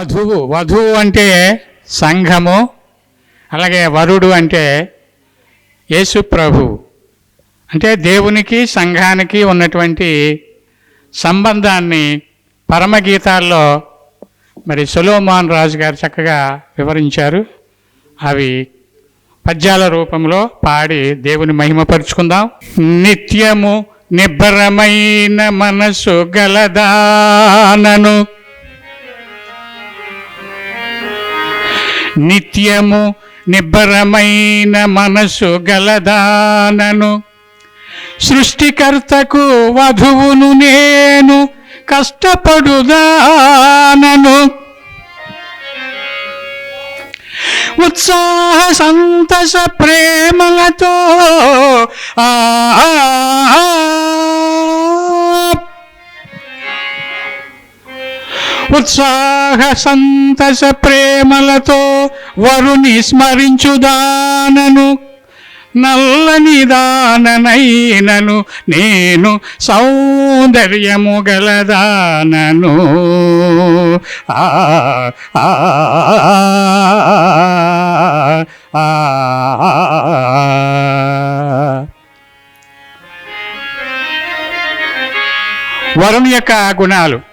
వధువు వధువు అంటే సంఘము అలాగే వరుడు అంటే యేసు ప్రభు. అంటే దేవునికి సంఘానికి ఉన్నటువంటి సంబంధాన్ని పరమగీతాల్లో మరి సులోమోహన్ రాజు గారు చక్కగా వివరించారు. అవి పద్యాల రూపంలో పాడి దేవుని మహిమపరుచుకుందాం నిత్యము నిబ్బరమైన మనసు గలదానను నిత్యము నిబ్బరమైన మనసు గలదానను. సృష్టికర్తకు వధువును నేను కష్టపడుదానను. ఉత్సాహ సంతస ప్రేమలతో ఆ ఉత్సాహ సంతస ప్రేమలతో వరుని స్మరించుదానను. నల్లని దాననైనను నేను సౌందర్యము గలదానను. ఆ ఆ, ఆ, ఆ. వరుణ్ యొక్క గుణాలు.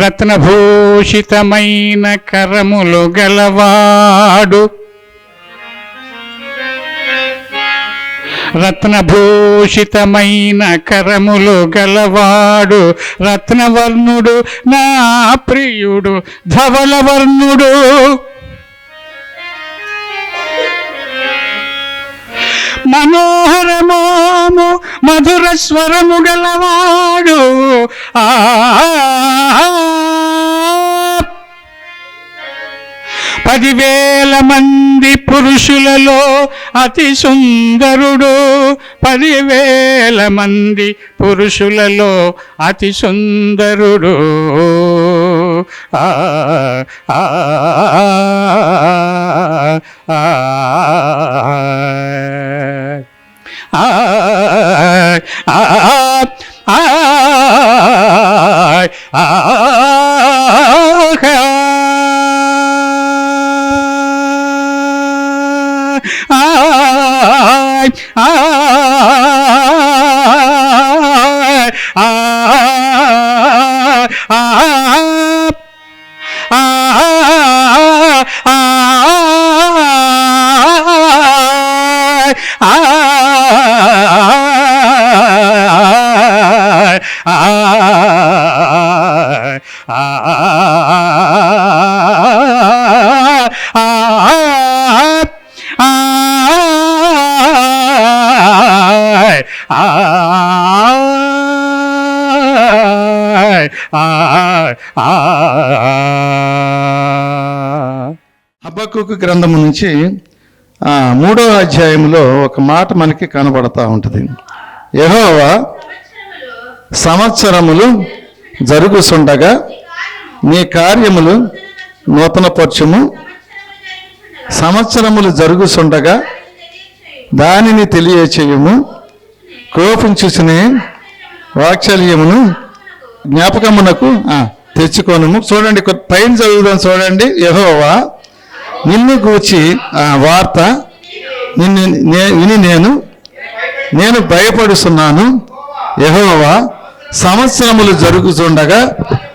రత్నభూషితమైన కరములు గలవాడు. రత్నభూషితమైన కరములు గలవాడు. రత్నవర్ణుడు నా ప్రియుడు ధవలవర్ణుడు మనోహరమోము మధుర స్వరము గలవాడు. ఆ పదివేల మంది పురుషులలో అతి సుందరుడు. పదివేల మంది పురుషులలో అతి సుందరుడు. ఆ ఆ, ఆ, గ్రంథము నుంచి మూడో అధ్యాయంలో ఒక మాట మనకి కనబడతా ఉంటుంది. యహోవా సంవత్సరములు జరుగుచుండగా నీ కార్యములు నూతనపరచుము. సంవత్సరములు జరుగుతుండగా దానిని తెలియచేయము. కోపించుసునే వాక్చల్యమును జ్ఞాపకమునకు తెచ్చుకోనము. చూడండి పైన చదువుదాం చూడండి. యహోవా నిన్ను గూర్చి ఆ వార్త నిన్ను నే- విని నేను నేను భయపడుతున్నాను యహోవా సంవత్సరములు జరుగుతుండగా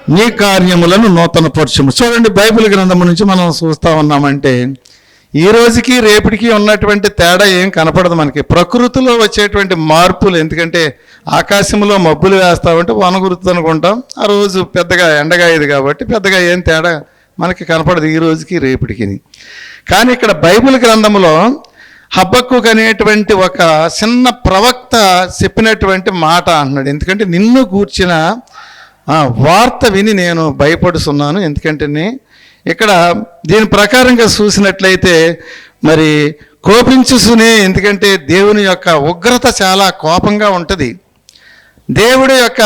నీ కార్యములను నూతనపరచుము. చూడండి బైబిల్ గ్రంథం నుంచి మనం చూస్తా ఉన్నామంటే ఈ రోజుకి రేపటికి ఉన్నటువంటి తేడా ఏం కనపడదు మనకి. ప్రకృతిలో వచ్చేటువంటి మార్పులు ఎందుకంటే ఆకాశంలో మబ్బులు వేస్తామంటే వనగురుతుంది అనుకుంటాం ఆ రోజు పెద్దగా ఎండగాయదు కాబట్టి పెద్దగా ఏం తేడా మనకి కనపడదు ఈ రోజుకి రేపటికి కానీ ఇక్కడ బైబిల్ గ్రంథంలో హబ్బక్కుక్ అనేటువంటి ఒక చిన్న ప్రవక్త చెప్పినటువంటి మాట అంటున్నాడు. ఎందుకంటే నిన్ను కూర్చిన వార్త విని నేను భయపడుతున్నాను ఎందుకంటే ఇక్కడ దీని ప్రకారంగా చూసినట్లయితే మరి కోపించుసునే ఎందుకంటే దేవుని యొక్క ఉగ్రత చాలా కోపంగా ఉంటుంది. దేవుడి యొక్క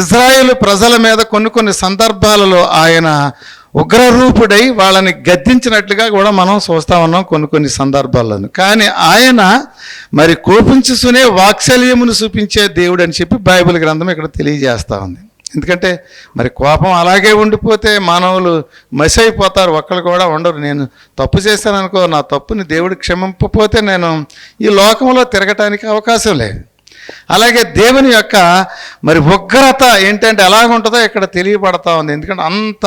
ఇజ్రాయేల్ ప్రజల మీద కొన్ని కొన్ని సందర్భాలలో ఆయన ఉగ్రరూపుడై వాళ్ళని గద్దించినట్లుగా కూడా మనం చూస్తా ఉన్నాం కొన్ని కొన్ని సందర్భాలను కానీ ఆయన మరి కోపించుసునే వాత్సల్యమును చూపించే దేవుడు అని చెప్పి బైబిల్ గ్రంథం ఇక్కడ తెలియజేస్తూ ఉంది. ఎందుకంటే మరి కోపం అలాగే ఉండిపోతే మానవులు మసి అయిపోతారు ఒక్కరు కూడా ఉండరు. నేను తప్పు చేశాను అనుకో నా తప్పుని దేవుడు క్షమింపపోతే నేను ఈ లోకంలో తిరగటానికి అవకాశం లేదు. అలాగే దేవుని యొక్క మరి ఉగ్రత ఏంటంటే ఎలాగుంటుందో ఇక్కడ తెలియబడతా ఉంది. ఎందుకంటే అంత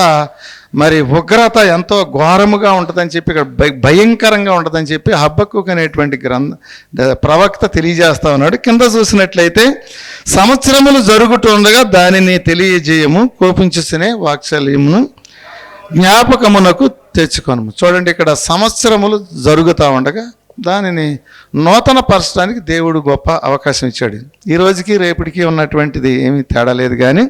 మరి ఉగ్రత ఎంతో ఘోరముగా ఉంటుందని చెప్పి ఇక్కడ భయ- భయంకరంగా ఉంటుందని చెప్పి హబ్బక్కు అనేటువంటి గ్రంథ ప్రవక్త తెలియజేస్తా ఉన్నాడు. కింద చూసినట్లయితే సంవత్సరములు జరుగుతుండగా దానిని తెలియజేయము కోపించుసునే వాత్సల్యమును జ్ఞాపకమునకు తెచ్చుకోను చూడండి ఇక్కడ సంవత్సరములు జరుగుతూ ఉండగా దానిని నూతన పరచడానికి దేవుడు గొప్ప అవకాశం ఇచ్చాడు. ఈ రోజుకి రేపటికి ఉన్నటువంటిది ఏమీ తేడా లేదు కానీ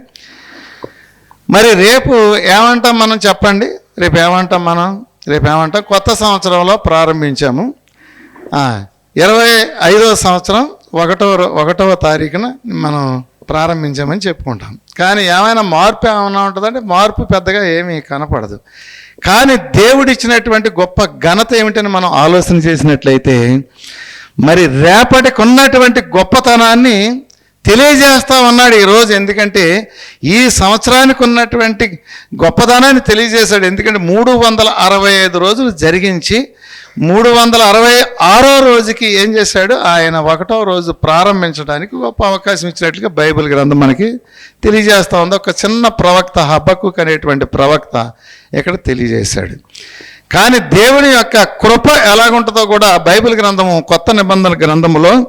మరి రేపు ఏమంటాం మనం చెప్పండి? రేపు ఏమంటాం మనం? రేపు ఏమంటాం? కొత్త సంవత్సరంలో ప్రారంభించాము. ఇరవై ఐదవ సంవత్సరం ఒకటవ ఒకటవ తారీఖున మనం ప్రారంభించామని చెప్పుకుంటాం. కానీ ఏమైనా మార్పు ఏమైనా ఉంటుందంటే మార్పు పెద్దగా ఏమీ కనపడదు. కానీ దేవుడిచ్చినటువంటి గొప్ప ఘనత ఏమిటని మనం ఆలోచన చేసినట్లయితే మరి రేపటికి ఉన్నటువంటి గొప్పతనాన్ని తెలియజేస్తా ఉన్నాడు ఈరోజు. ఎందుకంటే ఈ సంవత్సరానికి ఉన్నటువంటి గొప్పదనాన్ని తెలియజేశాడు. ఎందుకంటే మూడు వందల అరవై ఐదు రోజులు జరిగించి మూడు వందల అరవై ఆరో రోజుకి ఏం చేశాడు? ఆయన ఒకటో రోజు ప్రారంభించడానికి గొప్ప అవకాశం ఇచ్చినట్లుగా బైబిల్ గ్రంథం మనకి తెలియజేస్తూ ఉంది. ఒక చిన్న ప్రవక్త హబ్బకు అనేటువంటి ప్రవక్త ఇక్కడ తెలియజేశాడు. కానీ దేవుని యొక్క కృప ఎలాగుంటుందో కూడా బైబిల్ గ్రంథము కొత్త నిబంధన గ్రంథములో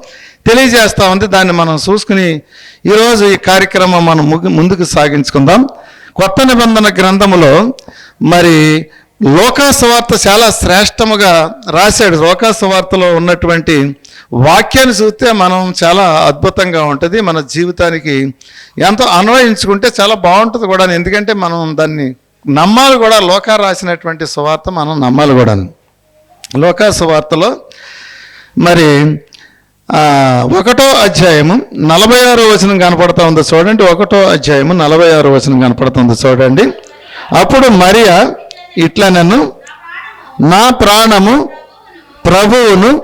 తెలియజేస్తా ఉంది. దాన్ని మనం చూసుకుని ఈరోజు ఈ కార్యక్రమం మనం ముందుకు సాగించుకుందాం. కొత్త నిబంధన గ్రంథములో మరి లోకాసువార్త చాలా శ్రేష్టముగా రాశాడు. లోకాసువార్తలో ఉన్నటువంటి వాక్యాన్ని చూస్తే మనం చాలా అద్భుతంగా ఉంటుంది. మన జీవితానికి ఎంతో అన్వయించుకుంటే చాలా బాగుంటుంది కూడా ఎందుకంటే మనం దాన్ని నమ్మాలి కూడా. లోకా రాసినటువంటి సువార్త మనం నమ్మాలి కూడా లోకా సువార్తలో మరి ఒకటో అధ్యాయము నలభై ఆరో వచనం కనపడతా చూడండి. ఒకటో అధ్యాయము నలభై ఆరో వచనం కనపడుతుంది చూడండి. అప్పుడు మరియా ఇట్లా నన్ను నా ప్రాణము ప్రభువును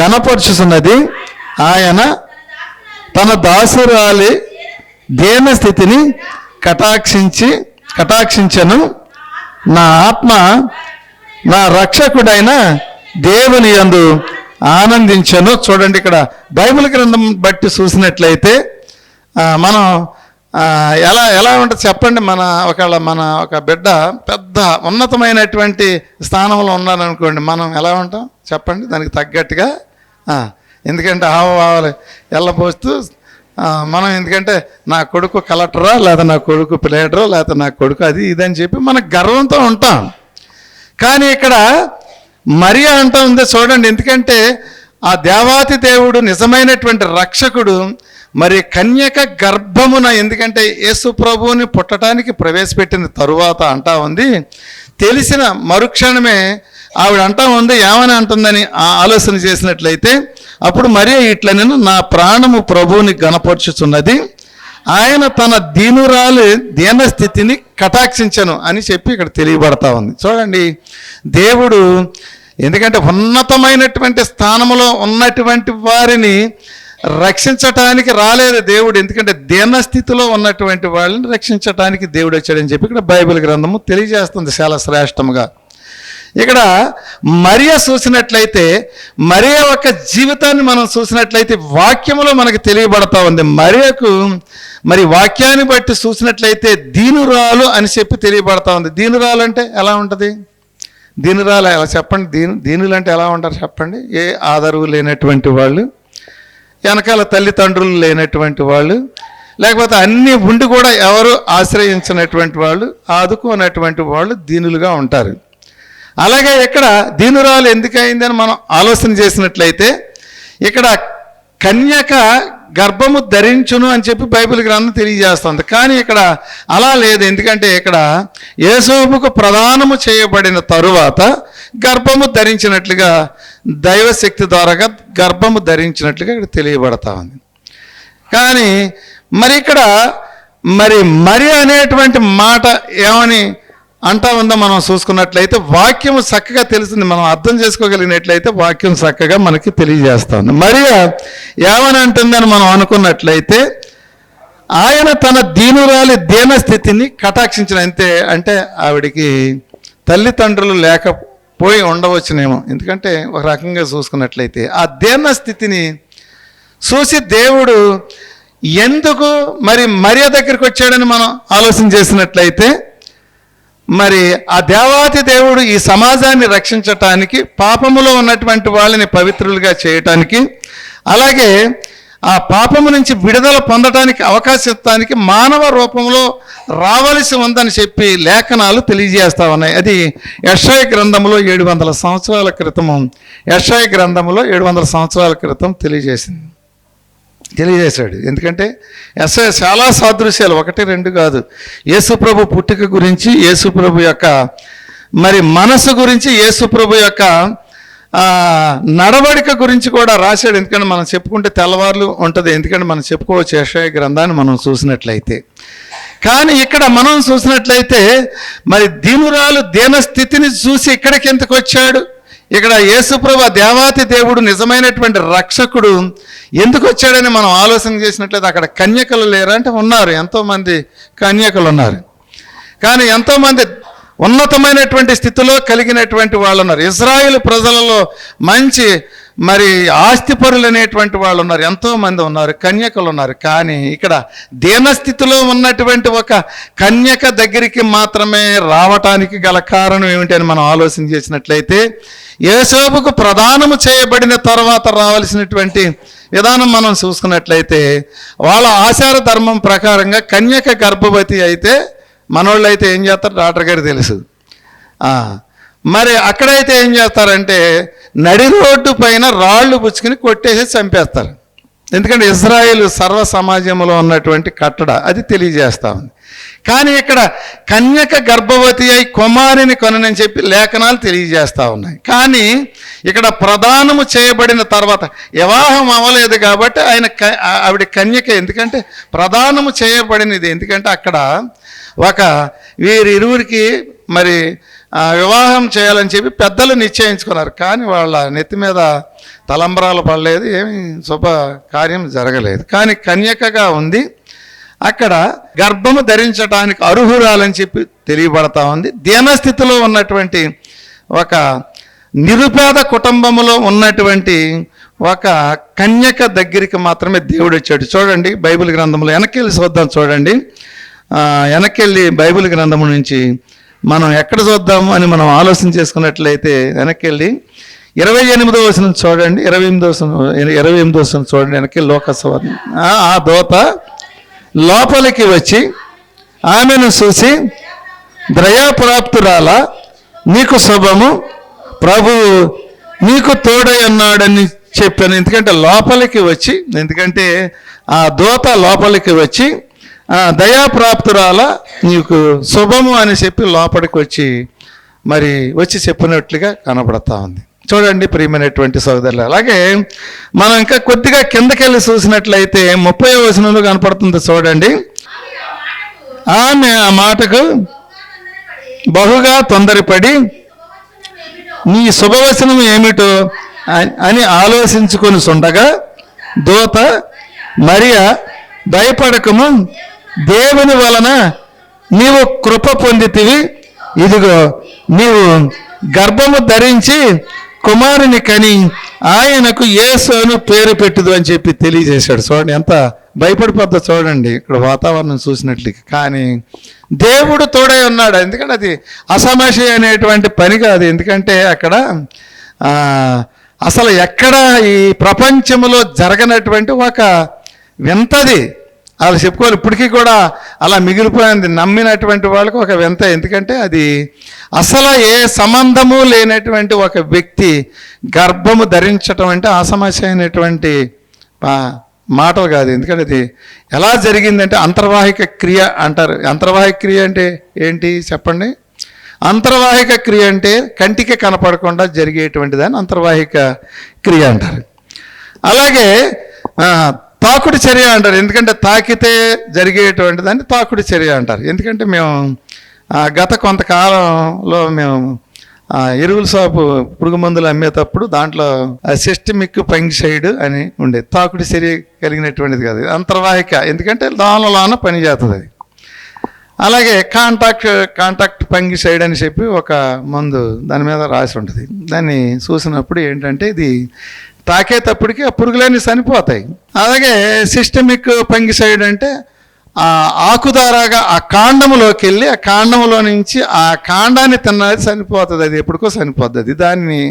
గణపరుచుతున్నది ఆయన తన దాసురాలి దేన స్థితిని కటాక్షించి కటాక్షించను. నా ఆత్మ నా రక్షకుడైన దేవుని యందు ఆనందించను. చూడండి ఇక్కడ బైబిల్ గ్రంథం బట్టి చూసినట్లయితే మనం ఎలా ఎలా ఉంటుంది చెప్పండి మన ఒకవేళ మన ఒక బిడ్డ పెద్ద ఉన్నతమైనటువంటి స్థానంలో ఉన్నారనుకోండి మనం ఎలా ఉంటాం? చెప్పండి దానికి తగ్గట్టుగా ఎందుకంటే ఆవు ఎల్లపోస్తూ ఆ, మనం ఎందుకంటే నా కొడుకు కలెక్టరా లేదా నా కొడుకు ప్లేడరో లేదా నా కొడుకు అది ఇదని చెప్పి మనం గర్వంతో ఉంటాం. కానీ ఇక్కడ మరి అంటా ఉందో చూడండి. ఎందుకంటే ఆ దేవాతి దేవుడు నిజమైనటువంటి రక్షకుడు మరి కన్యక గర్భమున ఎందుకంటే యేసు ప్రభువుని పుట్టడానికి ప్రవేశపెట్టిన తరువాత అంటా ఉంది. తెలిసిన మరుక్షణమే ఆవిడ అంటా ఉంది ఏమని? అంటుందని ఆ ఆలోచన చేసినట్లయితే అప్పుడు మరి ఇట్లా నేను నా ప్రాణము ప్రభువుని గనపరుచుచున్నది ఆయన తన దీనురాలు దీనస్థితిని కటాక్షించను అని చెప్పి ఇక్కడ తెలియబడతా ఉంది. చూడండి. దేవుడు ఎందుకంటే ఉన్నతమైనటువంటి స్థానంలో ఉన్నటువంటి వారిని రక్షించటానికి రాలేదు దేవుడు. ఎందుకంటే దీనస్థితిలో ఉన్నటువంటి వాళ్ళని రక్షించటానికి దేవుడు వచ్చాడని చెప్పి ఇక్కడ బైబిల్ గ్రంథము తెలియజేస్తుంది చాలా శ్రేష్టముగా. ఇక్కడ మరియ చూసినట్లయితే మరియ యొక్క జీవితాన్ని మనం చూసినట్లయితే వాక్యములో మనకు తెలియబడతా ఉంది. మరియకు మరి వాక్యాన్ని బట్టి చూసినట్లయితే దీనురాలు అని చెప్పి తెలియబడతా ఉంది. దీనురాలు అంటే ఎలా ఉంటుంది? దీనురాలు ఎలా చెప్పండి? దీని దీనులు అంటే ఎలా ఉంటారు చెప్పండి? ఏ ఆధారు లేనటువంటి వాళ్ళు వెనకాల తల్లిదండ్రులు లేనటువంటి వాళ్ళు లేకపోతే అన్నీ ఉండి కూడా ఎవరు ఆశ్రయించినటువంటి వాళ్ళు ఆదుకోనటువంటి వాళ్ళు దీనులుగా ఉంటారు. అలాగే ఇక్కడ దీనురాలు ఎందుకయిందని మనం ఆలోచన చేసినట్లయితే ఇక్కడ కన్యక గర్భము ధరించును అని చెప్పి బైబిల్ గ్రంథం తెలియజేస్తుంది. కానీ ఇక్కడ అలా లేదు. ఎందుకంటే ఇక్కడ యేసోబుకు ప్రదానము చేయబడిన తరువాత గర్భము ధరించినట్లుగా దైవశక్తి ద్వారా గర్భము ధరించినట్లుగా ఇక్కడ తెలియబడతా ఉంది. కానీ మరి ఇక్కడ మరి మరి అనేటువంటి మాట ఏమని అంటా ఉందా మనం చూసుకున్నట్లయితే వాక్యం చక్కగా తెలిసింది మనం అర్థం చేసుకోగలిగినట్లయితే వాక్యం చక్కగా మనకి తెలియజేస్తుంది. ఉంది మరి ఏమని అంటుందని మనం అనుకున్నట్లయితే ఆయన తన దీనురాలి దీన స్థితిని కటాక్షించిన అంతే అంటే ఆవిడికి తల్లిదండ్రులు లేకపోయి ఉండవచ్చునేమో. ఎందుకంటే ఒక రకంగా చూసుకున్నట్లయితే ఆ దీన స్థితిని చూసి దేవుడు ఎందుకు మరి మరియ దగ్గరికి వచ్చాడని మనం ఆలోచన చేసినట్లయితే మరి ఆ దేవాతి దేవుడు ఈ సమాజాన్ని రక్షించటానికి పాపములో ఉన్నటువంటి వాళ్ళని పవిత్రులుగా చేయటానికి అలాగే ఆ పాపము నుంచి విడుదల పొందటానికి అవకాశం మానవ రూపంలో రావలసి ఉందని చెప్పి లేఖనాలు తెలియజేస్తా ఉన్నాయి. అది యషాయ గ్రంథంలో ఏడు వందల సంవత్సరాల క్రితం యషాయ గ్రంథంలో ఏడు వందల సంవత్సరాల క్రితం తెలియజేసింది. తెలియజేశాడు. ఎందుకంటే ఎస్ఐ చాలా సాదృశ్యాలు ఒకటి రెండు కాదు. యేసుప్రభు పుట్టుక గురించి యేసుప్రభు యొక్క మరి మనసు గురించి యేసుప్రభు యొక్క నడవడిక గురించి కూడా రాశాడు. ఎందుకంటే మనం చెప్పుకుంటే తెల్లవార్లు ఉంటుంది. ఎందుకంటే మనం చెప్పుకోవచ్చు యశాయ గ్రంథాన్ని మనం చూసినట్లయితే. కానీ ఇక్కడ మనం చూసినట్లయితే మరి దీనురాలు దీనస్థితిని చూసి ఇక్కడికి ఎందుకు వచ్చాడు? ఇక్కడ యేసుప్రభ దేవాతి దేవుడు నిజమైనటువంటి రక్షకుడు. ఎందుకు వచ్చాడని మనం ఆలోచన చేసినట్లయితే అక్కడ కన్యకలు లేరా అంటే ఉన్నారు ఎంతోమంది కన్యకలు ఉన్నారు. కానీ ఎంతోమంది ఉన్నతమైనటువంటి స్థితిలో కలిగినటువంటి వాళ్ళు ఉన్నారు ఇజ్రాయిల్ ప్రజలలో మంచి మరి ఆస్తిపరులు అనేటువంటి వాళ్ళు ఉన్నారు ఎంతోమంది ఉన్నారు కన్యకలు ఉన్నారు. కానీ ఇక్కడ దీనస్థితిలో ఉన్నటువంటి ఒక కన్యక దగ్గరికి మాత్రమే రావటానికి గల కారణం ఏమిటి అని మనం ఆలోచన చేసినట్లయితే యేసోబుకు ప్రదానము చేయబడిన తర్వాత రావాల్సినటువంటి విధానం మనం చూసుకున్నట్లయితే వాళ్ళ ఆచార ధర్మం ప్రకారంగా కన్యక గర్భవతి అయితే మనోళ్ళు అయితే ఏం చేస్తారు? డాక్టర్ గారు తెలుసు. మరి అక్కడైతే ఏం చేస్తారంటే నడి రోడ్డు పైన రాళ్ళు పుచ్చుకుని కొట్టేసి చంపేస్తారు. ఎందుకంటే ఇజ్రాయిల్ సర్వ సమాజంలో ఉన్నటువంటి కట్టడ అది తెలియజేస్తా ఉంది. కానీ ఇక్కడ కన్యక గర్భవతి అయి కుమారిని కొనని చెప్పి లేఖనాలు తెలియజేస్తూ ఉన్నాయి. కానీ ఇక్కడ ప్రదానము చేయబడిన తర్వాత వివాహం అవ్వలేదు కాబట్టి ఆయన ఆవిడ కన్యక ఎందుకంటే ప్రదానము చేయబడినది. ఎందుకంటే అక్కడ ఒక వీరిరువురికి మరి వివాహం చేయాలని చెప్పి పెద్దలు నిశ్చయించుకున్నారు. కానీ వాళ్ళ నెత్తి మీద తలంబరాలు పడలేదు ఏమి శుభ కార్యం జరగలేదు. కానీ కన్యకగా ఉంది. అక్కడ గర్భము ధరించడానికి అర్హురాలని చెప్పి తెలియబడతా ఉంది. దీనస్థితిలో ఉన్నటువంటి ఒక నిరుపేద కుటుంబంలో ఉన్నటువంటి ఒక కన్యక దగ్గరికి మాత్రమే దేవుడు వచ్చాడు. చూడండి బైబిల్ గ్రంథంలో వెనక్కి వెళ్ళి చూద్దాం చూడండి. వెనక్కి వెళ్ళి బైబిల్ గ్రంథము నుంచి మనం ఎక్కడ చూద్దాము అని మనం ఆలోచన చేసుకున్నట్లయితే వెనక్కి వెళ్ళి ఇరవై ఎనిమిదో వచనం చూడండి. ఇరవై ఎనిమిదో ఇరవై ఎనిమిదో వచనం చూడండి వెనక్కి లోకసభ. ఆ దోత లోపలికి వచ్చి ఆమెను చూసి ద్రయాప్రాప్తురాల నీకు శుభము. ప్రభు నీకు తోడై అన్నాడని చెప్పాను. ఎందుకంటే లోపలికి వచ్చి ఎందుకంటే ఆ దోత లోపలికి వచ్చి దయాప్రాప్తురాల నీకు శుభము అని చెప్పి లోపలికి వచ్చి మరి వచ్చి చెప్పినట్లుగా కనబడతా ఉంది. చూడండి ప్రియమైనటువంటి సోదరులు అలాగే మనం ఇంకా కొద్దిగా కిందకెళ్ళి చూసినట్లయితే ముప్పై వచనంలో కనపడుతుంది చూడండి. ఆమె ఆ మాటకు బహుగా తొందరపడి నీ శుభవచనం ఏమిటో అని ఆలోచించుకొని సుండగా దూత మరియా భయపడకము దేవుని వలన నీవు కృప పొందితివి. ఇదిగో నీవు గర్భము ధరించి కుమారుని కని ఆయనకు యేసు అని పేరు పెట్టుదు అని చెప్పి తెలియజేశాడు. చూడండి ఎంత భయపడిపోద్దో చూడండి ఇక్కడ వాతావరణం చూసినట్లు. కానీ దేవుడు తోడై ఉన్నాడు. ఎందుకంటే అది అసమస్య అనేటువంటి పని కాదు. ఎందుకంటే అక్కడ అసలు ఎక్కడ ఈ ప్రపంచంలో జరగనటువంటి ఒక వింతది. అలా చెప్పుకోవాలి. ఇప్పటికీ కూడా అలా మిగిలిపోయింది. నమ్మినటువంటి వాళ్ళకు ఒక వింత. ఎందుకంటే అది అసలు ఏ సంబంధము లేనటువంటి ఒక వ్యక్తి గర్భము ధరించటం అంటే అసమస్య అయినటువంటి మాటలు కాదు. ఎందుకంటే అది ఎలా జరిగిందంటే అంతర్వాహిక క్రియ అంటారు. అంతర్వాహిక క్రియ అంటే ఏంటి? చెప్పండి. అంతర్వాహిక క్రియ అంటే కంటికి కనపడకుండా జరిగేటువంటి దాన్ని అంతర్వాహిక క్రియ అంటారు. అలాగే తాకుడు చర్య అంటారు. ఎందుకంటే తాకితే జరిగేటువంటి దాన్ని తాకుడు చర్య అంటారు. ఎందుకంటే మేము ఆ, గత కొంతకాలంలో మేము ఆ, ఎరువుల షాపు పురుగు మందులు అమ్మేటప్పుడు దాంట్లో సిస్టమిక్ ఫంగిసైడ్ అని ఉండేది. తాకుడు చర్య కలిగినటువంటిది కాదు. అంతర్వాహిక. ఎందుకంటే దానిలోన పని చేస్తుంది అలాగే కాంటాక్ట్ కాంటాక్ట్ ఫంగిసైడ్ అని చెప్పి ఒక మందు దాని మీద రాసి ఉంటుంది. దాన్ని చూసినప్పుడు ఏంటంటే ఇది తాకేటప్పటికి ఆ పురుగులన్నీ చనిపోతాయి. అలాగే సిస్టమిక్ ఫంగిసైడ్ అంటే ఆ ఆకుదారాగా ఆ కాండములోకి వెళ్ళి ఆ కాండంలో నుంచి ఆ కాండాన్ని తిన్నది చనిపోతుంది అది ఎప్పటికో చనిపోతుంది దాన్ని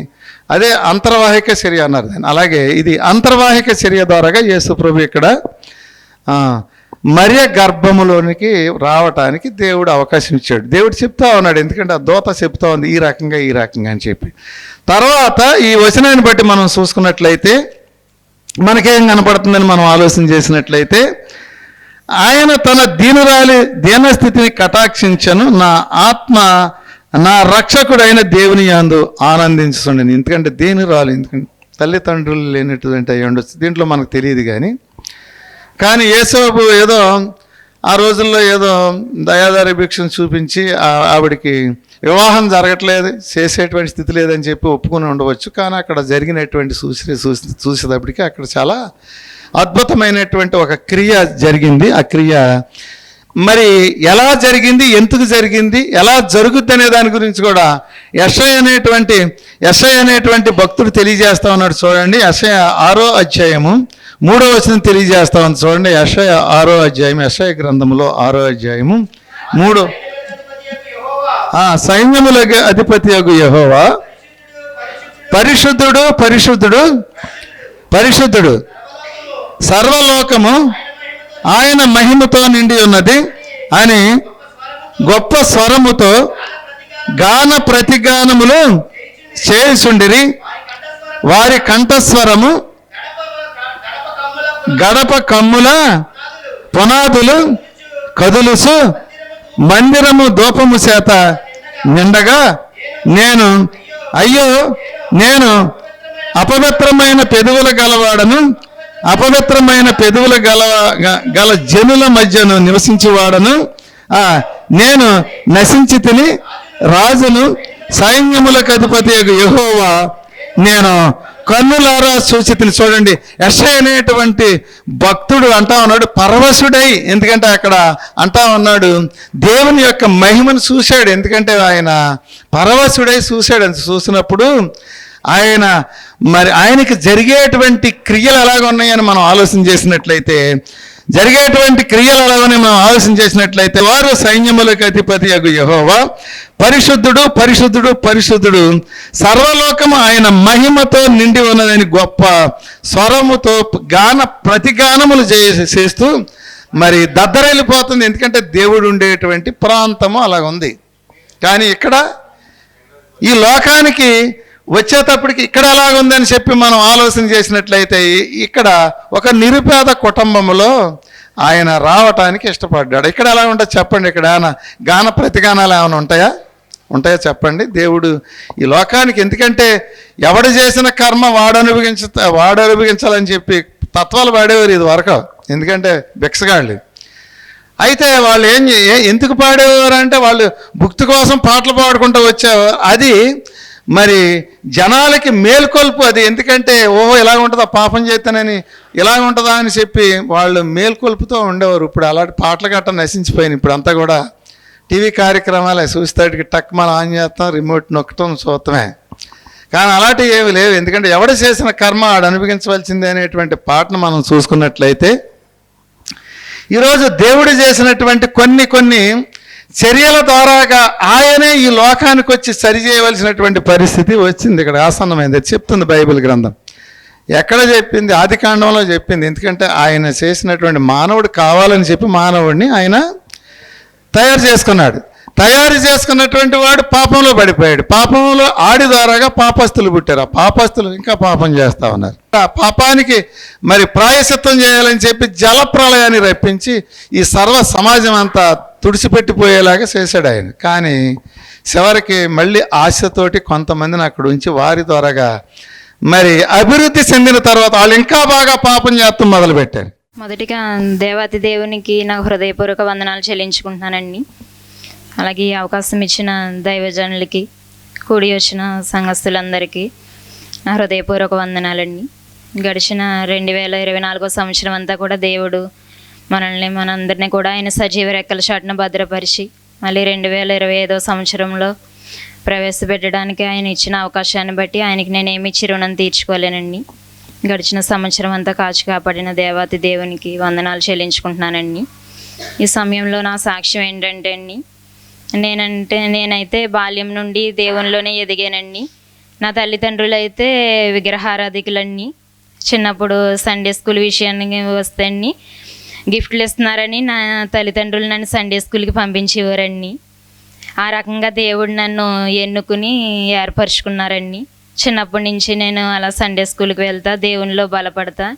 అదే అంతర్వాహిక చర్య అన్నారు దాన్ని. అలాగే ఇది అంతర్వాహిక చర్య ద్వారాగా యేసు ప్రభు ఇక్కడ మరియ గర్భములోనికి రావటానికి దేవుడు అవకాశం ఇచ్చాడు. దేవుడు చెప్తా ఉన్నాడు ఎందుకంటే ఆ దోత చెప్తా ఉంది ఈ రకంగా ఈ రకంగా అని చెప్పి. తర్వాత ఈ వచనాన్ని బట్టి మనం చూసుకున్నట్లయితే మనకేం కనపడుతుందని మనం ఆలోచన చేసినట్లయితే ఆయన తన దీనురాలి దీనస్థితిని కటాక్షించను నా ఆత్మ నా రక్షకుడైన దేవుని అందు ఆనందించుండని ఎందుకంటే దీనురాలు ఎందుకంటే తల్లిదండ్రులు లేనటువంటి అయ్యి ఉండొచ్చు. దీంట్లో మనకు తెలియదు కానీ కానీ యేసోబు ఏదో ఆ రోజుల్లో ఏదో దయాదారి భిక్షను చూపించి ఆవిడికి వివాహం జరగట్లేదు చేసేటువంటి స్థితి లేదని చెప్పి ఒప్పుకొని ఉండవచ్చు. కానీ అక్కడ జరిగినటువంటి చూసి చూసి చూసేటప్పటికి అక్కడ చాలా అద్భుతమైనటువంటి ఒక క్రియ జరిగింది. ఆ క్రియ మరి ఎలా జరిగింది ఎందుకు జరిగింది ఎలా జరుగుద్ది అనే దాని గురించి కూడా యశయ అనేటువంటి యశయ అనేటువంటి భక్తుడు తెలియజేస్తా ఉన్నాడు చూడండి. యశయ ఆరో అధ్యాయము మూడో వచనం తెలియజేస్తా ఉంది చూడండి. యశయ ఆరో అధ్యాయం యశయ గ్రంథములో ఆరో అధ్యాయము. మూడో. సైన్యముల అధిపతి యొక్క యహోవా. పరిశుద్ధుడు పరిశుద్ధుడు పరిశుద్ధుడు. సర్వలోకము ఆయన మహిమతో నిండి ఉన్నది అని గొప్ప స్వరముతో గాన ప్రతిగానములు చేయుచుండిరి. వారి కంఠస్వరము గడప కమ్ముల పునాదులు కదులుసు మందిరము దూపము చేత నిండగా నేను అయ్యో నేను అపవిత్రమైన పెదవుల గలవాడను అపవిత్రమైన పెదవుల గల గల జనుల మధ్యను నివసించేవాడను నేను నశించి తిని రాజును సైన్యములకు అధిపతి యహోవా నేను కన్నులారా సూచితులు చూడండి. యశ అనేటువంటి భక్తుడు అంటా ఉన్నాడు పరవశుడై. ఎందుకంటే అక్కడ అంటా ఉన్నాడు దేవుని యొక్క మహిమను చూశాడు. ఎందుకంటే ఆయన పరవశుడై చూశాడు. అని చూసినప్పుడు ఆయన మరి ఆయనకి జరిగేటువంటి క్రియలు ఎలాగ ఉన్నాయని మనం ఆలోచన చేసినట్లయితే జరిగేటువంటి క్రియలలోనే మనం ఆలోచన చేసినట్లయితే వారు సైన్యములకు అధిపతి అగు యహోవా. పరిశుద్ధుడు పరిశుద్ధుడు పరిశుద్ధుడు. సర్వలోకము ఆయన మహిమతో నిండి ఉన్నదని గొప్ప స్వరముతో గాన ప్రతిగానములు చే- చేస్తూ మరి దద్దరెళ్ళిపోతుంది ఎందుకంటే దేవుడు ఉండేటువంటి ప్రాంతము అలాగ ఉంది కానీ ఇక్కడ ఈ లోకానికి వచ్చేటప్పటికి ఇక్కడ ఎలాగుందని చెప్పి మనం ఆలోచన చేసినట్లయితే ఇక్కడ ఒక నిరుపేద కుటుంబంలో ఆయన రావటానికి ఇష్టపడ్డాడు. ఇక్కడ ఎలా ఉంటుంది చెప్పండి ఇక్కడ ఏమైనా గాన ప్రతిగానాలు ఏమైనా ఉంటాయా? ఉంటాయా చెప్పండి? దేవుడు ఈ లోకానికి ఎందుకంటే ఎవడు చేసిన కర్మ వాడు అనుభవించ వాడు అనుభవించాలని చెప్పి తత్వాలు పాడేవారు ఇది వరకు. ఎందుకంటే భిక్షగాళ్ళు. అయితే వాళ్ళు ఏం ఎందుకు పాడేవారు అంటే వాళ్ళు భుక్తి కోసం పాటలు పాడుకుంటూ వచ్చేవారు. అది మరి జనాలకి మేల్కొల్పు అది. ఎందుకంటే ఓహో ఇలా ఉంటుందా పాపం చేస్తానని ఇలా ఉంటుందా అని చెప్పి వాళ్ళు మేల్కొల్పుతో ఉండేవారు. ఇప్పుడు అలాంటి పాటలు గట్ట నశించిపోయినాయి. ఇప్పుడు అంతా కూడా టీవీ కార్యక్రమాలు చూస్తాడికి టక్ మన ఆన్ చేస్తాం రిమోట్ నొక్కటం చూస్తామే కానీ అలాంటివి ఏమి లేవు. ఎందుకంటే ఎవడు చేసిన కర్మ ఆడు అనుభవించవలసిందే అనేటువంటి పాటను మనం చూసుకున్నట్లయితే ఈరోజు దేవుడు చేసినటువంటి కొన్ని కొన్ని చర్యల ద్వారాగా ఆయనే ఈ లోకానికి వచ్చి సరిచేయవలసినటువంటి పరిస్థితి వచ్చింది ఇక్కడ ఆసన్నమైంది. చెప్తుంది బైబిల్ గ్రంథం. ఎక్కడ చెప్పింది? ఆది కాండంలో చెప్పింది. ఎందుకంటే ఆయన చేసినటువంటి మానవుడు కావాలని చెప్పి మానవుడిని ఆయన తయారు చేసుకున్నాడు. తయారు చేసుకున్నటువంటి వాడు పాపంలో పడిపోయాడు. పాపంలో ఆడి ద్వారాగా పాపస్తులు పుట్టారు. ఆ పాపస్తులు ఇంకా పాపం చేస్తా ఉన్నారు. ఆ పాపానికి మరి ప్రాయశత్వం చేయాలని చెప్పి జల ప్రళయాన్ని రప్పించి ఈ సర్వ సమాజం అంతా తుడిచిపెట్టిపోయేలాగా చేశాడు ఆయన. కానీ చివరికి మళ్ళీ ఆశతోటి కొంతమందిని అక్కడ ఉంచి వారి ద్వారాగా మరి అభివృద్ధి చెందిన తర్వాత వాళ్ళు ఇంకా బాగా పాపం చేస్తాం మొదలుపెట్టారు. మొదటిగా దేవాతి దేవునికి నా హృదయపూర్వక వందనాలు చెల్లించుకుంటున్నానండి. అలాగే ఈ అవకాశం ఇచ్చిన దైవజనులకి కూడి వచ్చిన సంఘస్థులందరికీ నా హృదయపూర్వక వందనాలండి. గడిచిన రెండు వేల ఇరవై నాలుగో సంవత్సరం అంతా కూడా దేవుడు మనల్ని మనందరినీ కూడా ఆయన సజీవ రెక్కల చాటున భద్రపరిచి మళ్ళీ రెండు వేల ఇరవై ఐదో సంవత్సరంలో ప్రవేశపెట్టడానికి ఆయన ఇచ్చిన అవకాశాన్ని బట్టి ఆయనకి నేను ఏమి ఇచ్చి రుణం తీర్చుకోలేనండి. గడిచిన సంవత్సరం అంతా కాచి కాపాడిన దేవాతి దేవునికి వందనాలు చెల్లించుకుంటున్నానండి. ఈ సమయంలో నా సాక్ష్యం ఏంటంటే అండి నేనంటే నేనైతే బాల్యం నుండి దేవునిలోనే ఎదిగానండి. నా తల్లిదండ్రులు అయితే విగ్రహారాధికులండి. చిన్నప్పుడు సండే స్కూల్ విషయానికి వస్తే అండి గిఫ్ట్లు ఇస్తున్నారని నా తల్లిదండ్రులు నన్ను సండే స్కూల్కి పంపించేవారండి. ఆ రకంగా దేవుడు నన్ను ఎన్నుకుని ఏర్పరచుకున్నారండి. చిన్నప్పటి నుంచి నేను అలా సండే స్కూల్కి వెళ్తా దేవునిలో బలపడతా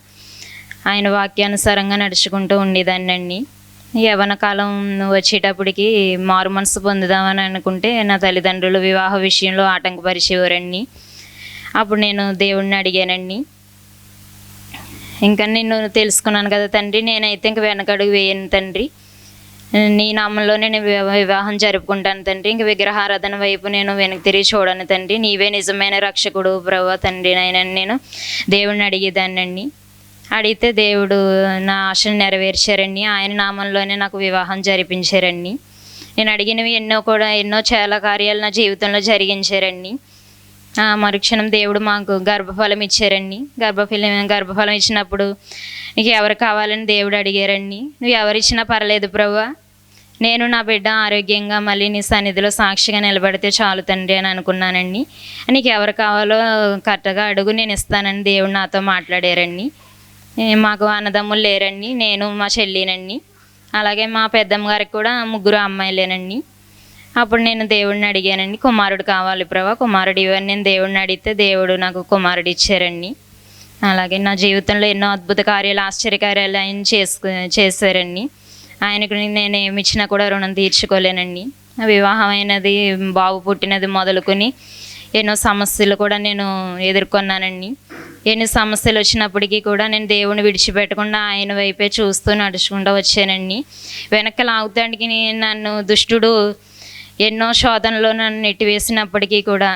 ఆయన వాక్యానుసారంగా నడుచుకుంటూ ఉండేదాన్ని అండి యవన కాలం వచ్చేటప్పటికి మారు మనసు పొందుదామని అనుకుంటే నా తల్లిదండ్రులు వివాహ విషయంలో ఆటంకపరిచేవారండి అప్పుడు నేను దేవుణ్ణి అడిగానండి. ఇంకా నేను తెలుసుకున్నాను కదా తండ్రి నేనైతే ఇంక వెనకడుగు వేయను తండ్రి. నీ నామంలో నేను వివాహం జరుపుకుంటాను తండ్రి. ఇంక విగ్రహారాధన వైపు నేను వెనక్కి తిరిగి చూడను తండ్రి. నీవే నిజమైన రక్షకుడు ప్రభు తండ్రి నాయన నేను దేవుణ్ణి అడిగేదాన్నండి. అడిగితే దేవుడు నా ఆశను నెరవేర్చారండి. ఆయన నామంలోనే నాకు వివాహం జరిపించారండి. నేను అడిగినవి ఎన్నో కూడా ఎన్నో చాలా కార్యాలు నా జీవితంలో జరిగించారండి. మరుక్షణం దేవుడు మాకు గర్భఫలం ఇచ్చారండి. గర్భఫలం గర్భఫలం ఇచ్చినప్పుడు నీకు ఎవరు కావాలని దేవుడు అడిగారండి. నువ్వు ఎవరు ఇచ్చినా పర్లేదు ప్రభా నేను నా బిడ్డ ఆరోగ్యంగా మళ్ళీ నీ సన్నిధిలో సాక్షిగా నిలబడితే చాలు తండ్రి అని అనుకున్నానండి. నీకు ఎవరు కావాలో కరెక్ట్గా అడుగు నేను ఇస్తానని దేవుడు నాతో మాట్లాడారండి. మాకు అన్నదమ్ములు లేరండి. నేను మా చెల్లినండి. అలాగే మా పెద్దమ్మ గారికి కూడా ముగ్గురు అమ్మాయిలేనండి. అప్పుడు నేను దేవుడిని అడిగానండి కుమారుడు కావాలి ప్రభా కుమారుడు ఇవన్నీ నేను దేవుడిని అడిగితే దేవుడు నాకు కుమారుడు ఇచ్చారండి. అలాగే నా జీవితంలో ఎన్నో అద్భుత కార్యాలు ఆశ్చర్యకార్యాలు ఆయన చేసుకు చేశారండి. ఆయనకు నేను ఏమి ఇచ్చినా కూడా రుణం తీర్చుకోలేనండి. వివాహం అయినది బాబు పుట్టినది మొదలుకొని ఎన్నో సమస్యలు కూడా నేను ఎదుర్కొన్నానండి. ఎన్ని సమస్యలు వచ్చినప్పటికీ కూడా నేను దేవుని విడిచిపెట్టకుండా ఆయన వైపే చూస్తూ నడుచుకుంటూ వచ్చానండి. వెనక్కి లాగుతానికి నన్ను దుష్టుడు ఎన్నో శోధనలో నన్ను నెట్టివేసినప్పటికీ కూడా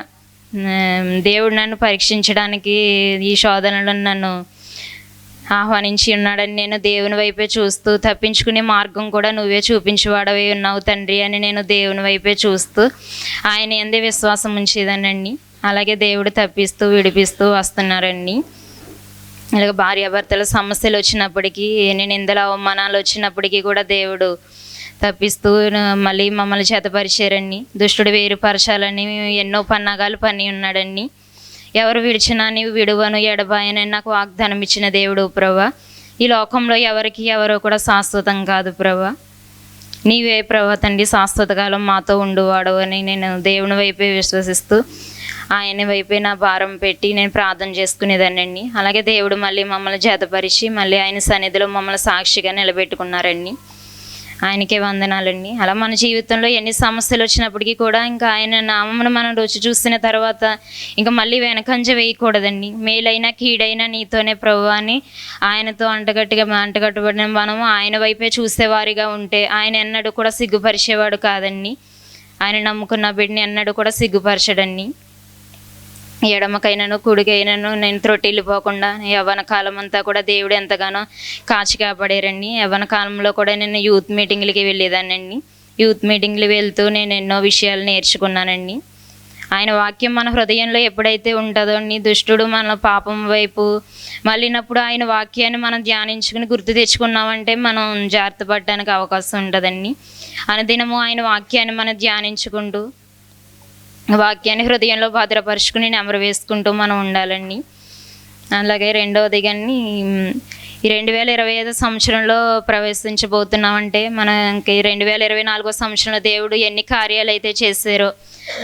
దేవుడు నన్ను పరీక్షించడానికి ఈ శోధనలో నన్ను ఆహ్వానించి ఉన్నాడని నేను దేవుని వైపే చూస్తూ తప్పించుకునే మార్గం కూడా నువ్వే చూపించేవాడవే ఉన్నావు తండ్రి అని నేను దేవుని వైపే చూస్తూ ఆయన ఎందే విశ్వాసం ఉంచేదానండి. అలాగే దేవుడు తప్పిస్తూ విడిపిస్తూ వస్తున్నారండి. ఇలాగ భార్యాభర్తల సమస్యలు వచ్చినప్పటికీ నేను ఇందులో అవమానాలు వచ్చినప్పటికీ కూడా దేవుడు తప్పిస్తూ మళ్ళీ మమ్మల్ని చేతపరిచారండి. దుష్టుడు వేరుపరచాలని ఎన్నో పన్నాగాలు పని ఉన్నాడండి. ఎవరు విడిచినా నీవు విడువను ఎడబాయనని నాకు వాగ్దానం ఇచ్చిన దేవుడు ప్రభా. ఈ లోకంలో ఎవరికి ఎవరో కూడా శాశ్వతం కాదు ప్రభా. నీవే ప్రభా తండ్రి శాశ్వత కాలం మాతో ఉండువాడు అని నేను దేవుని వైపే విశ్వసిస్తూ ఆయన వైపే నా భారం పెట్టి నేను ప్రార్థన చేసుకునేదానండి అలాగే దేవుడు మళ్ళీ మమ్మల్ని జతపరిచి మళ్ళీ ఆయన సన్నిధిలో మమ్మల్ని సాక్షిగా నిలబెట్టుకున్నారండి. ఆయనకే వందనాలండి. అలా మన జీవితంలో ఎన్ని సమస్యలు వచ్చినప్పటికీ కూడా ఇంకా ఆయన నామమును మనం రుచి చూసిన తర్వాత ఇంకా మళ్ళీ వెనకంజ వేయకూడదండి. మేలైనా కీడైనా నీతోనే ప్రభు అని ఆయనతో అంటగట్టుగా అంటగట్టుబడిన మనము ఆయన వైపే చూసేవారిగా ఉంటే ఆయన ఎన్నడూ కూడా సిగ్గుపరిచేవాడు కాదండి. ఆయన నమ్ముకున్న బిడ్డని ఎన్నడూ కూడా సిగ్గుపరచడండి. ఎడమకైనను కుడికైనను నేను త్రొట్టిల్లిపోకుండా యవ్వన కాలం అంతా కూడా దేవుడు ఎంతగానో కాచి కాపాడారండి. యవ్వన కాలంలో కూడా నేను యూత్ మీటింగ్లకి వెళ్ళేదానండి యూత్ మీటింగ్లు వెళ్తూ నేను ఎన్నో విషయాలు నేర్చుకున్నానండి. ఆయన వాక్యం మన హృదయంలో ఎప్పుడైతే ఉంటుందో అండి దుష్టుడు మన పాపం వైపు మళ్ళీనప్పుడు ఆయన వాక్యాన్ని మనం ధ్యానించుకుని గుర్తు తెచ్చుకున్నామంటే మనం జాగ్రత్త పడడానికి అవకాశం ఉంటుందండి. అనుదినము ఆయన వాక్యాన్ని మనం ధ్యానించుకుంటూ వాక్యాన్ని హృదయంలో భద్రపరుచుకుని నెమరు వేసుకుంటూ మనం ఉండాలండి. అలాగే రెండవది కానీ ఈ రెండు వేల ఇరవై ఐదు సంవత్సరంలో ప్రవేశించబోతున్నామంటే మనకి రెండు వేల ఇరవై నాలుగో సంవత్సరంలో దేవుడు ఎన్ని కార్యాలు అయితే చేశారో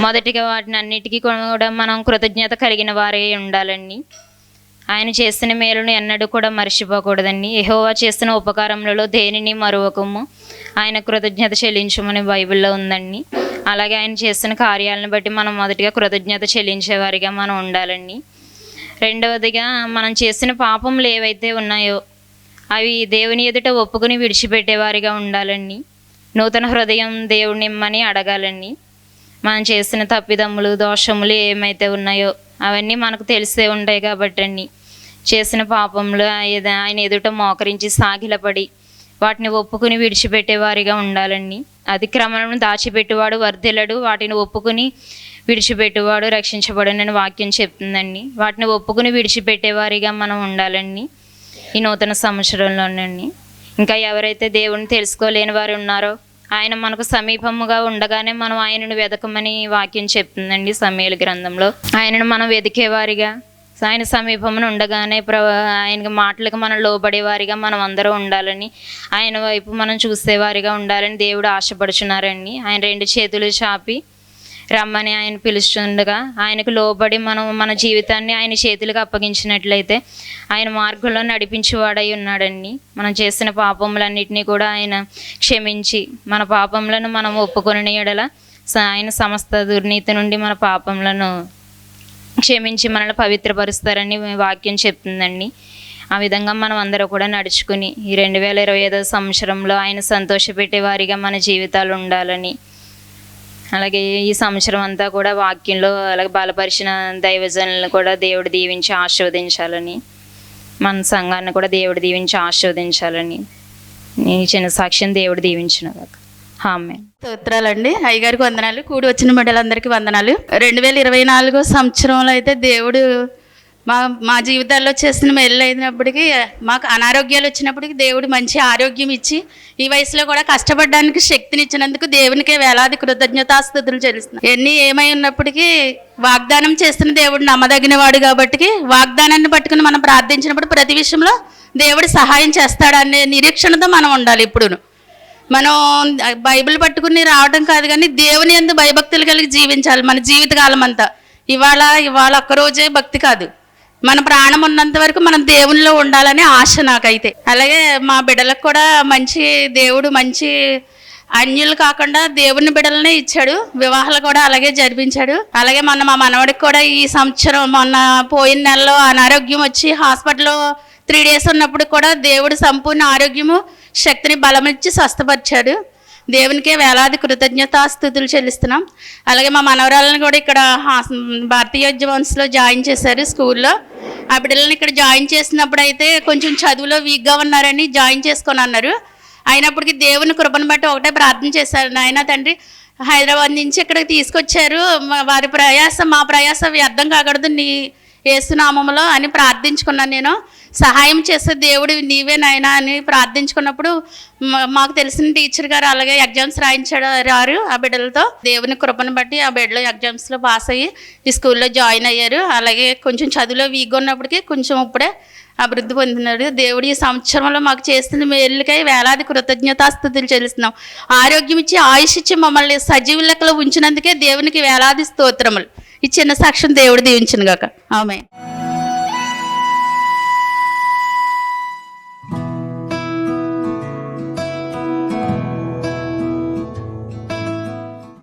మొదటిగా వాటిని అన్నిటికీ కూడా మనం కృతజ్ఞత కలిగిన వారే ఉండాలండి. ఆయన చేసిన మేలును ఎన్నడూ కూడా మర్చిపోకూడదండి. ఎహోవా చేసిన ఉపకారములలో దేనిని మరువకము? ఆయన కృతజ్ఞత చెల్లించమని బైబిల్లో ఉందండి. అలాగే ఆయన చేసిన కార్యాలను బట్టి మనం మొదటిగా కృతజ్ఞత చెల్లించేవారిగా మనం ఉండాలండి. రెండవదిగా మనం చేసిన పాపములు ఏవైతే ఉన్నాయో అవి దేవుని ఎదుట ఒప్పుకుని విడిచిపెట్టేవారిగా ఉండాలండి. నూతన హృదయం దేవుని ఇమ్మని అడగాలండి. మనం చేసిన తప్పిదమ్ములు దోషములు ఏమైతే ఉన్నాయో అవన్నీ మనకు తెలిసే ఉంటాయి కాబట్టి అండి చేసిన పాపంలో ఆయన ఆయన ఎదుట మోకరించి సాగిలపడి వాటిని ఒప్పుకుని విడిచిపెట్టేవారిగా ఉండాలండి. అతిక్రమణను దాచిపెట్టేవాడు వర్ధిల్లడు. వాటిని ఒప్పుకుని విడిచిపెట్టేవాడు రక్షించబడనని వాక్యం చెప్తుందండి. వాటిని ఒప్పుకుని విడిచిపెట్టేవారిగా మనం ఉండాలండి ఈ నూతన సంవత్సరంలోనండి. ఇంకా ఎవరైతే దేవుని తెలుసుకోలేని వారు ఉన్నారో ఆయన మనకు సమీపముగా ఉండగానే మనం ఆయనను వెతకమని వాక్యం చెప్తుందండి సమయల గ్రంథంలో. ఆయనను మనం వెతికేవారిగా ఆయన సమీపమున ఉండగానే ప్ర ఆయన మాటలకు మనం లోబడేవారిగా మనం అందరూ ఉండాలని ఆయన వైపు మనం చూసేవారిగా ఉండాలని దేవుడు ఆశపడుచున్నారండి. ఆయన రెండు చేతులు చాపి రమ్మని ఆయన పిలుస్తుండగా ఆయనకు లోబడి మనం మన జీవితాన్ని ఆయన చేతులకు అప్పగించినట్లయితే ఆయన మార్గంలో నడిపించేవాడై ఉన్నాడండి. మనం చేసిన పాపములన్నింటినీ కూడా ఆయన క్షమించి మన పాపములను మనం ఒప్పుకొని ఎడల ఆయన సమస్త దుర్నీతి నుండి మన పాపములను క్షమించి మనల్ని పవిత్రపరుస్తారని వాక్యం చెప్తుందండి. ఆ విధంగా మనం అందరూ కూడా నడుచుకుని ఈ రెండు వేల ఇరవై ఐదో సంవత్సరంలో ఆయన సంతోషపెట్టే వారిగా మన జీవితాలు ఉండాలని అలాగే ఈ సంవత్సరం అంతా కూడా వాక్యంలో అలాగే బలపరిచిన దైవజనులను కూడా దేవుడు దీవించి ఆశీర్వదించాలని మన సంఘాన్ని కూడా దేవుడు దీవించి ఆశీర్వదించాలని నేను చిన్న సాక్ష్యం దేవుడు దీవించిన దాకా ఆమె స్తోత్రాలండి. అయ్యగారికి వందనాలు. కూడి వచ్చిన బిడ్డలందరికీ వందనాలు. రెండు వేల ఇరవై నాలుగో సంవత్సరంలో అయితే దేవుడు మా మా జీవితాల్లో చేసిన మెల్లు అయినప్పటికీ మాకు అనారోగ్యాలు వచ్చినప్పటికీ దేవుడు మంచి ఆరోగ్యం ఇచ్చి ఈ వయసులో కూడా కష్టపడడానికి శక్తిని ఇచ్చినందుకు దేవునికి వేలాది కృతజ్ఞతాస్థుతులు చెల్లిస్తున్నాం. ఎన్ని ఏమై ఉన్నప్పటికీ వాగ్దానం చేస్తున్న దేవుడు నమ్మదగిన వాడు కాబట్టి వాగ్దానాన్ని పట్టుకుని మనం ప్రార్థించినప్పుడు ప్రతి విషయంలో దేవుడు సహాయం చేస్తాడనే నిరీక్షణతో మనం ఉండాలి ఇప్పుడును. మనం బైబిల్ పట్టుకుని రావడం కాదు కానీ దేవుని ఎందు భయభక్తులు కలిగి జీవించాలి మన జీవితకాలం అంతా. ఇవాళ ఇవాళ ఒక్కరోజే భక్తి కాదు. మన ప్రాణం ఉన్నంత వరకు మనం దేవునిలో ఉండాలని ఆశ నాకైతే. అలాగే మా బిడ్డలకు కూడా మంచి దేవుడు మంచి అన్యులు కాకుండా దేవుని బిడ్డలనే ఇచ్చాడు. వివాహాలు కూడా అలాగే జరిపించాడు. అలాగే మొన్న మా మనవడికి కూడా ఈ సంవత్సరం మొన్న పోయిన నెలలో అనారోగ్యం వచ్చి హాస్పిటల్లో త్రీ డేస్ ఉన్నప్పుడు కూడా దేవుడు సంపూర్ణ ఆరోగ్యము శక్తిని బలమిచ్చి స్వస్థపరిచాడు. దేవునికే వేలాది కృతజ్ఞతాస్థుతులు చెల్లిస్తున్నాం. అలాగే మా మనవరాలను కూడా ఇక్కడ భారతీయ ఉద్యమంస్లో జాయిన్ చేశారు స్కూల్లో. ఆ బిడ్డలను ఇక్కడ జాయిన్ చేసినప్పుడు అయితే కొంచెం చదువులో వీక్గా ఉన్నారని జాయిన్ చేసుకొని అన్నారు. అయినప్పటికీ దేవుని కృపను బట్టి ఒకటే ప్రార్థన చేశారు. నాయన తండ్రి హైదరాబాద్ నుంచి ఇక్కడికి తీసుకొచ్చారు. వారి ప్రయాసం మా ప్రయాసం వ్యర్థం కాకూడదు. నీ ఏసునామంలో అని ప్రార్థించుకున్నాను నేను. సహాయం చేసే దేవుడు నీవే నాయనా అని ప్రార్థించుకున్నప్పుడు మాకు తెలిసిన టీచర్ గారు అలాగే ఎగ్జామ్స్ రాయించారు రారు ఆ బిడ్డలతో. దేవుని కృపను బట్టి ఆ బిడ్డలు ఎగ్జామ్స్లో పాస్ అయ్యి ఈ స్కూల్లో జాయిన్ అయ్యారు. అలాగే కొంచెం చదువులో వీక్గా ఉన్నప్పటికీ కొంచెం ఇప్పుడే అభివృద్ధి పొందినాడు. దేవుడు ఈ సంవత్సరంలో మాకు చేస్తున్న మేలుకై వేలాది కృతజ్ఞతాస్థుతులు చెల్లిస్తున్నాం. ఆరోగ్యం ఇచ్చి ఆయుష్ ఇచ్చి మమ్మల్ని సజీవ లెక్కలో ఉంచినందుకే దేవునికి వేలాది స్తోత్రములు. ఈ చిన్న సాక్ష్యం దేవుడు దీవించిన గాక. ఆమె